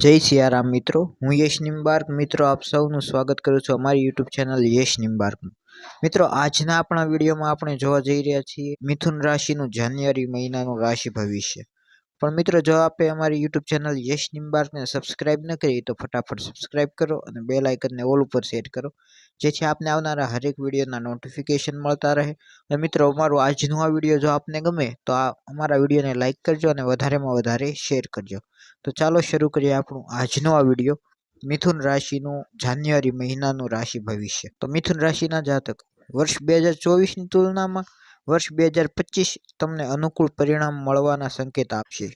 જય સિયારામ મિત્રો. હું યશ નિમ્બાર્ક મિત્રો, આપ સૌનું સ્વાગત કરું છું અમારી યુટ્યુબ ચેનલ યશ નિમ્બાર્કનું મિત્રો, આજના આપણા વિડીયોમાં આપણે જોવા જઈ રહ્યા છીએ મિથુન રાશિનું જાન્યુઆરી મહિનાનું રાશિ ભવિષ્ય. પણ મિત્રો, જો આપે અમારી યુટ્યુબ ચેનલ યશ નિમ્બાર્કને સબસ્ક્રાઇબ ન કરી, તો ફટાફટ સબસ્ક્રાઇબ કરો અને બે લાઇકનને ઓલ ઉપર સેટ કરો. જેથી આપને આવનારા હરેક વિડીયોના નોટિફિકેશન મળતા રહે. અને મિત્રો, અમારું આજનું આ વીડિયો જો આપને ગમે, તો આ અમારા વિડીયોને લાઇક કરજો અને વધારેમાં વધારે શેર કરજો. તો ચાલો શરૂ કરીએ આપણું આજનો આ વીડિયો. મિથુન રાશિનું જાન્યુઆરી મહિનાનું રાશિ ભવિષ્ય. તો મિથુન રાશિના જાતક, વર્ષ બે હજાર ચોવીસની તુલનામાં વર્ષ બે હજાર પચીસ તમને અનુકૂળ પરિણામ મળવાના સંકેત આપશે.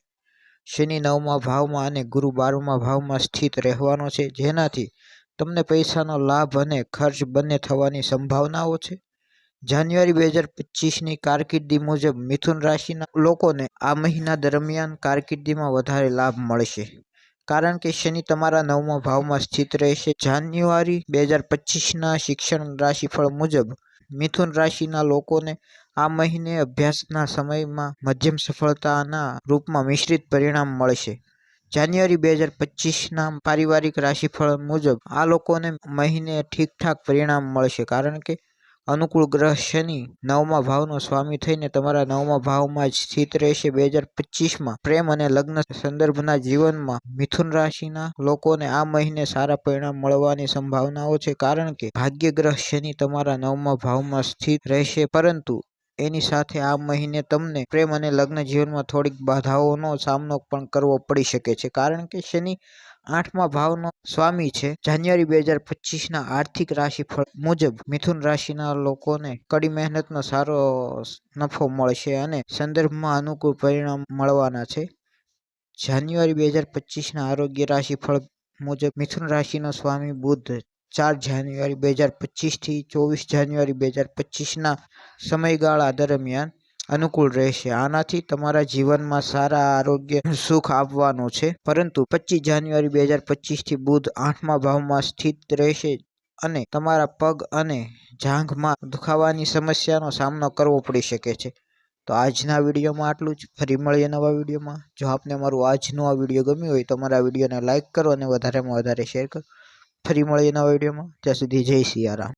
શનિ નવમા ભાવમાં અને ગુરુ બારમા ભાવમાં સ્થિત રહેવાનો છે, જેનાથી તમને પૈસાનો લાભ અને ખર્ચ બંને થવાની સંભાવનાઓ છે. જાન્યુઆરી બે હજાર પચીસની કારકિર્દી મુજબ મિથુન રાશિના લોકોને આ મહિના દરમિયાન કારકિર્દીમાં વધારે લાભ મળશે. કારણ કે શનિ તમારા નવમા ભાવમાં સ્થિત રહેશે. જાન્યુઆરી બે હજાર પચીસના શિક્ષણ રાશિફળ મુજબ મિથુન રાશિના લોકોને આ મહિને અભ્યાસના સમયમાં મધ્યમ સફળતાના રૂપમાં મિશ્રિત પરિણામ મળશે. જાન્યુઆરી બે હજાર પચીસના પારિવારિક રાશિફળ મુજબ આ લોકોને મહિને ઠીકઠાક પરિણામ મળશે કારણ કે અનુકૂળ ગ્રહ શનિ નવમા ભાવનો સ્વામી થઈને તમારા નવમા ભાવમાં જ સ્થિત રહેશે. બે હજાર પચીસમાં પ્રેમ અને લગ્ન સંદર્ભના જીવનમાં મિથુન રાશિના લોકોને આ મહિને સારા પરિણામ મળવાની સંભાવનાઓ છે. કારણ કે ભાગ્ય ગ્રહ શનિ તમારા નવમા ભાવમાં સ્થિત રહેશે, પરંતુ એની સાથે આ મહિને તમને પ્રેમ અને લગ્ન જીવનમાં થોડીક બાધાઓનો સામનો પણ કરવો પડી શકે છે. કારણ કે શનિ આઠમા ભાવનો સ્વામી છે. જાન્યુઆરી બે હજાર પચીસના આર્થિક રાશિફળ મુજબ મિથુન રાશિના લોકોને કડી મહેનતનો સારો નફો મળશે અને સંદર્ભમાં અનુકૂળ પરિણામ મળવાના છે. જાન્યુઆરી બે હજાર પચીસના આરોગ્ય રાશિફળ મુજબ મિથુન રાશિનો સ્વામી બુધ ચાર જાન્યુઆરી બે હજાર પચીસથી ચોવીસ જાન્યુઆરી બે હજાર પચીસના સમયગાળા દરમિયાન અનુકૂળ રહેશે. આનાથી તમારા જીવનમાં સારા આરોગ્ય સુખ આપવાનું છે. પરંતુ પચીસ જાન્યુઆરી બે હજાર પચીસથી બુધ આઠમા ભાવમાં સ્થિત રહેશે અને તમારા પગ અને જાંઘમાં દુખાવાની સમસ્યાનો સામનો કરવો પડી શકે છે. તો આજના વિડીયોમાં આટલું જ. ફરી મળીએ નવા વિડીયોમાં. જો આપને મારું આજનો આ વીડિયો ગમ્યો હોય તો મારા વિડીયોને લાઇક કરો અને વધારેમાં વધારે શેર કરો. ફરી મળીએ નવા વિડીયોમાં. ત્યાં સુધી જય સિયારામ.